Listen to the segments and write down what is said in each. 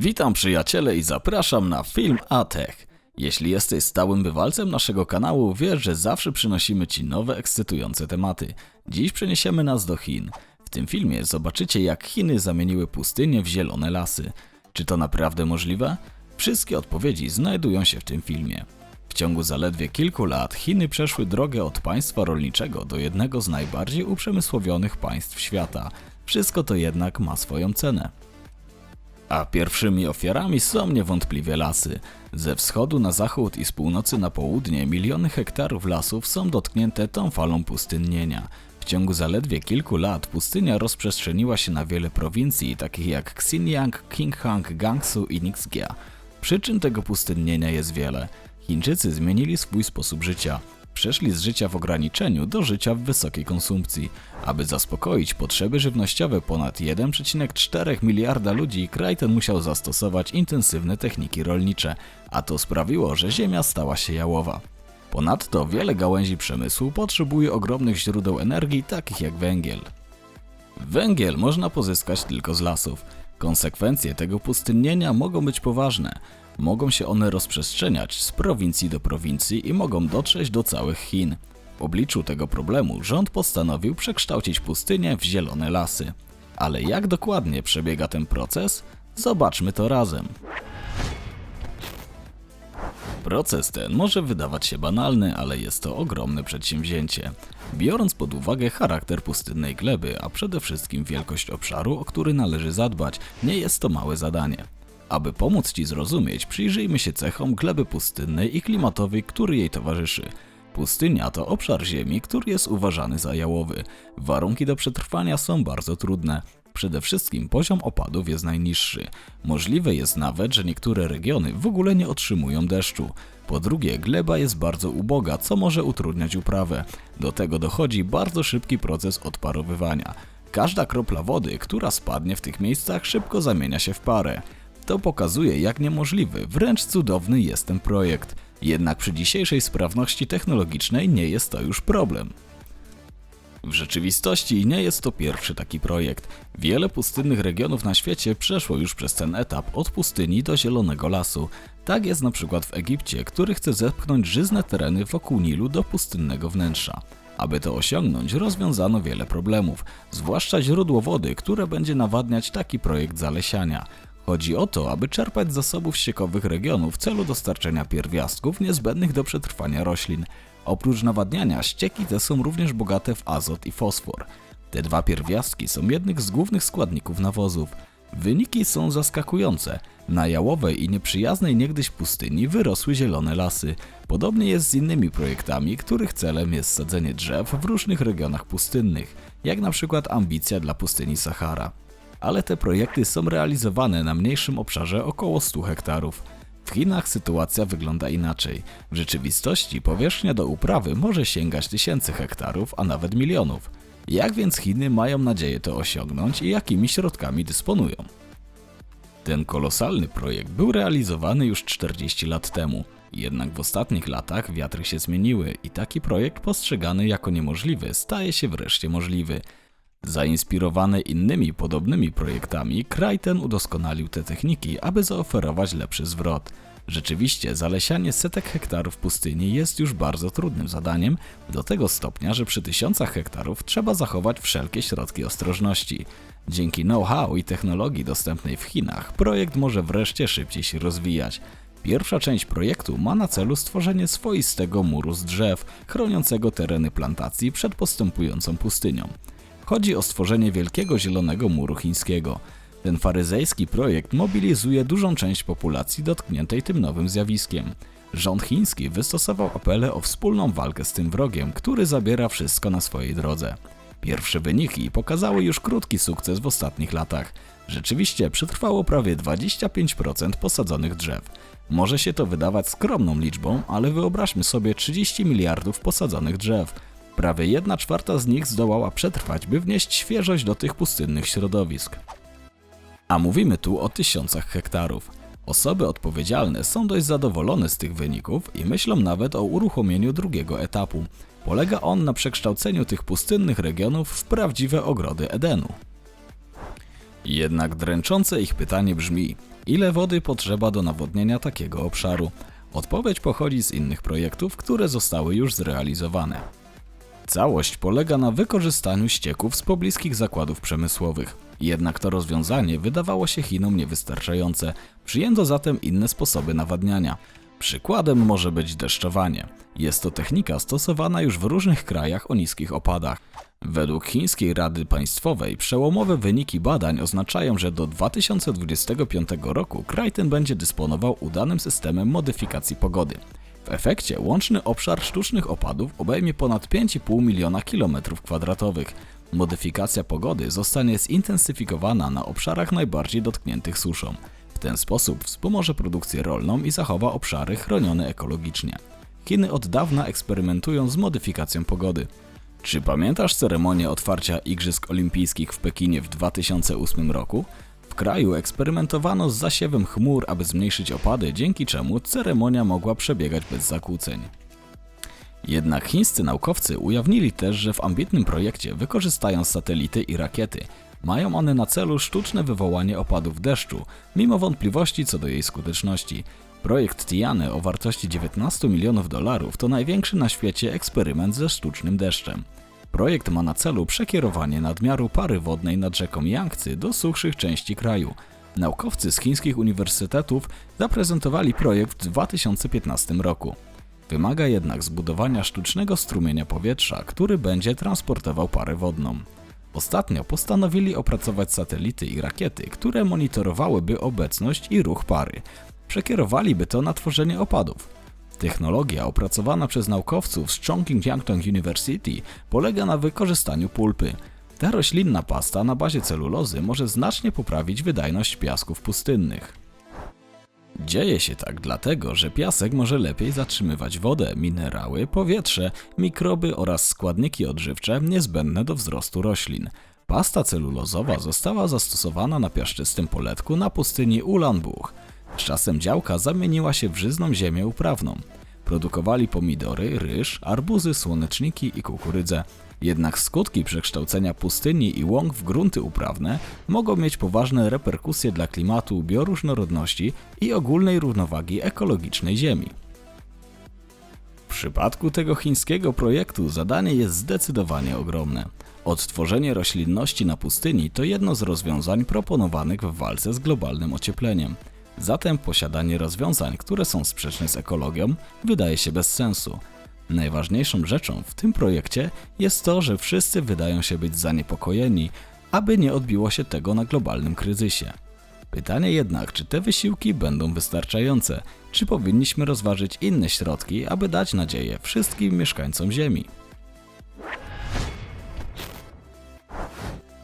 Witam przyjaciele i zapraszam na film Atech. Jeśli jesteś stałym bywalcem naszego kanału, wiesz, że zawsze przynosimy Ci nowe, ekscytujące tematy. Dziś przeniesiemy nas do Chin. W tym filmie zobaczycie, jak Chiny zamieniły pustynię w zielone lasy. Czy to naprawdę możliwe? Wszystkie odpowiedzi znajdują się w tym filmie. W ciągu zaledwie kilku lat Chiny przeszły drogę od państwa rolniczego do jednego z najbardziej uprzemysłowionych państw świata. Wszystko to jednak ma swoją cenę. A pierwszymi ofiarami są niewątpliwie lasy. Ze wschodu na zachód i z północy na południe miliony hektarów lasów są dotknięte tą falą pustynnienia. W ciągu zaledwie kilku lat pustynia rozprzestrzeniła się na wiele prowincji, takich jak Xinjiang, Qinghang, Gangsu i Ningxia. Przyczyn tego pustynnienia jest wiele. Chińczycy zmienili swój sposób życia. Przeszli z życia w ograniczeniu do życia w wysokiej konsumpcji. Aby zaspokoić potrzeby żywnościowe ponad 1,4 miliarda ludzi, kraj ten musiał zastosować intensywne techniki rolnicze, a to sprawiło, że ziemia stała się jałowa. Ponadto wiele gałęzi przemysłu potrzebuje ogromnych źródeł energii, takich jak węgiel. Węgiel można pozyskać tylko z lasów. Konsekwencje tego pustynnienia mogą być poważne. Mogą się one rozprzestrzeniać z prowincji do prowincji i mogą dotrzeć do całych Chin. W obliczu tego problemu rząd postanowił przekształcić pustynię w zielone lasy. Ale jak dokładnie przebiega ten proces? Zobaczmy to razem. Proces ten może wydawać się banalny, ale jest to ogromne przedsięwzięcie. Biorąc pod uwagę charakter pustynnej gleby, a przede wszystkim wielkość obszaru, o który należy zadbać, nie jest to małe zadanie. Aby pomóc Ci zrozumieć, przyjrzyjmy się cechom gleby pustynnej i klimatowej, który jej towarzyszy. Pustynia to obszar ziemi, który jest uważany za jałowy. Warunki do przetrwania są bardzo trudne. Przede wszystkim poziom opadów jest najniższy. Możliwe jest nawet, że niektóre regiony w ogóle nie otrzymują deszczu. Po drugie, gleba jest bardzo uboga, co może utrudniać uprawę. Do tego dochodzi bardzo szybki proces odparowywania. Każda kropla wody, która spadnie w tych miejscach, szybko zamienia się w parę. To pokazuje, jak niemożliwy, wręcz cudowny jest ten projekt. Jednak przy dzisiejszej sprawności technologicznej nie jest to już problem. W rzeczywistości nie jest to pierwszy taki projekt. Wiele pustynnych regionów na świecie przeszło już przez ten etap od pustyni do zielonego lasu. Tak jest na przykład w Egipcie, który chce zepchnąć żyzne tereny wokół Nilu do pustynnego wnętrza. Aby to osiągnąć, rozwiązano wiele problemów, zwłaszcza źródło wody, które będzie nawadniać taki projekt zalesiania. Chodzi o to, aby czerpać z zasobów ściekowych regionu w celu dostarczenia pierwiastków niezbędnych do przetrwania roślin. Oprócz nawadniania, ścieki te są również bogate w azot i fosfor. Te dwa pierwiastki są jednym z głównych składników nawozów. Wyniki są zaskakujące. Na jałowej i nieprzyjaznej niegdyś pustyni wyrosły zielone lasy. Podobnie jest z innymi projektami, których celem jest sadzenie drzew w różnych regionach pustynnych, jak na przykład ambicja dla pustyni Sahara ale te projekty są realizowane na mniejszym obszarze około 100 hektarów. W Chinach sytuacja wygląda inaczej. W rzeczywistości powierzchnia do uprawy może sięgać tysięcy hektarów, a nawet milionów. Jak więc Chiny mają nadzieję to osiągnąć i jakimi środkami dysponują? Ten kolosalny projekt był realizowany już 40 lat temu. Jednak w ostatnich latach wiatry się zmieniły i taki projekt postrzegany jako niemożliwy staje się wreszcie możliwy. Zainspirowany innymi podobnymi projektami, kraj ten udoskonalił te techniki, aby zaoferować lepszy zwrot. Rzeczywiście, zalesianie setek hektarów pustyni jest już bardzo trudnym zadaniem, do tego stopnia, że przy tysiącach hektarów trzeba zachować wszelkie środki ostrożności. Dzięki know-how i technologii dostępnej w Chinach, projekt może wreszcie szybciej się rozwijać. Pierwsza część projektu ma na celu stworzenie swoistego muru z drzew, chroniącego tereny plantacji przed postępującą pustynią. Chodzi o stworzenie wielkiego zielonego muru chińskiego. Ten faryzejski projekt mobilizuje dużą część populacji dotkniętej tym nowym zjawiskiem. Rząd chiński wystosował apele o wspólną walkę z tym wrogiem, który zabiera wszystko na swojej drodze. Pierwsze wyniki pokazały już krótki sukces w ostatnich latach. Rzeczywiście przetrwało prawie 25% posadzonych drzew. Może się to wydawać skromną liczbą, ale wyobraźmy sobie 30 miliardów posadzonych drzew. Prawie 1 czwarta z nich zdołała przetrwać, by wnieść świeżość do tych pustynnych środowisk. A mówimy tu o tysiącach hektarów. Osoby odpowiedzialne są dość zadowolone z tych wyników i myślą nawet o uruchomieniu drugiego etapu. Polega on na przekształceniu tych pustynnych regionów w prawdziwe ogrody Edenu. Jednak dręczące ich pytanie brzmi: ile wody potrzeba do nawodnienia takiego obszaru? Odpowiedź pochodzi z innych projektów, które zostały już zrealizowane. Całość polega na wykorzystaniu ścieków z pobliskich zakładów przemysłowych. Jednak to rozwiązanie wydawało się Chinom niewystarczające. Przyjęto zatem inne sposoby nawadniania. Przykładem może być deszczowanie. Jest to technika stosowana już w różnych krajach o niskich opadach. Według Chińskiej Rady Państwowej przełomowe wyniki badań oznaczają, że do 2025 roku kraj ten będzie dysponował udanym systemem modyfikacji pogody. W efekcie łączny obszar sztucznych opadów obejmie ponad 5,5 miliona kilometrów kwadratowych. Modyfikacja pogody zostanie zintensyfikowana na obszarach najbardziej dotkniętych suszą. W ten sposób wspomoże produkcję rolną i zachowa obszary chronione ekologicznie. Chiny od dawna eksperymentują z modyfikacją pogody. Czy pamiętasz ceremonię otwarcia Igrzysk Olimpijskich w Pekinie w 2008 roku? Kraju eksperymentowano z zasiewem chmur, aby zmniejszyć opady, dzięki czemu ceremonia mogła przebiegać bez zakłóceń. Jednak chińscy naukowcy ujawnili też, że w ambitnym projekcie wykorzystają satelity i rakiety. Mają one na celu sztuczne wywołanie opadów deszczu, mimo wątpliwości co do jej skuteczności. Projekt Tiany o wartości 19 milionów dolarów to największy na świecie eksperyment ze sztucznym deszczem. Projekt ma na celu przekierowanie nadmiaru pary wodnej nad rzeką Yangtze do suchszych części kraju. Naukowcy z chińskich uniwersytetów zaprezentowali projekt w 2015 roku. Wymaga jednak zbudowania sztucznego strumienia powietrza, który będzie transportował parę wodną. Ostatnio postanowili opracować satelity i rakiety, które monitorowałyby obecność i ruch pary. Przekierowaliby to na tworzenie opadów. Technologia opracowana przez naukowców z Chongqing Jiangtong University polega na wykorzystaniu pulpy. Ta roślinna pasta na bazie celulozy może znacznie poprawić wydajność piasków pustynnych. Dzieje się tak dlatego, że piasek może lepiej zatrzymywać wodę, minerały, powietrze, mikroby oraz składniki odżywcze niezbędne do wzrostu roślin. Pasta celulozowa została zastosowana na piaszczystym poletku na pustyni Ulanbuch. Z czasem działka zamieniła się w żyzną ziemię uprawną. Produkowali pomidory, ryż, arbuzy, słoneczniki i kukurydzę. Jednak skutki przekształcenia pustyni i łąk w grunty uprawne mogą mieć poważne reperkusje dla klimatu, bioróżnorodności i ogólnej równowagi ekologicznej Ziemi. W przypadku tego chińskiego projektu zadanie jest zdecydowanie ogromne. Odtworzenie roślinności na pustyni to jedno z rozwiązań proponowanych w walce z globalnym ociepleniem. Zatem posiadanie rozwiązań, które są sprzeczne z ekologią, wydaje się bez sensu. Najważniejszą rzeczą w tym projekcie jest to, że wszyscy wydają się być zaniepokojeni, aby nie odbiło się tego na globalnym kryzysie. Pytanie jednak, czy te wysiłki będą wystarczające, czy powinniśmy rozważyć inne środki, aby dać nadzieję wszystkim mieszkańcom Ziemi.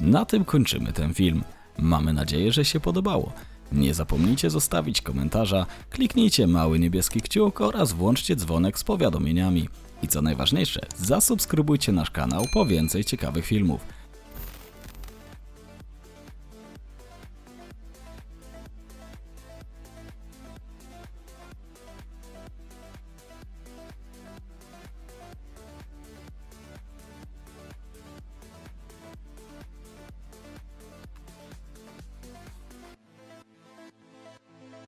Na tym kończymy ten film. Mamy nadzieję, że się podobało. Nie zapomnijcie zostawić komentarza, kliknijcie mały niebieski kciuk oraz włączcie dzwonek z powiadomieniami. I co najważniejsze, zasubskrybujcie nasz kanał po więcej ciekawych filmów.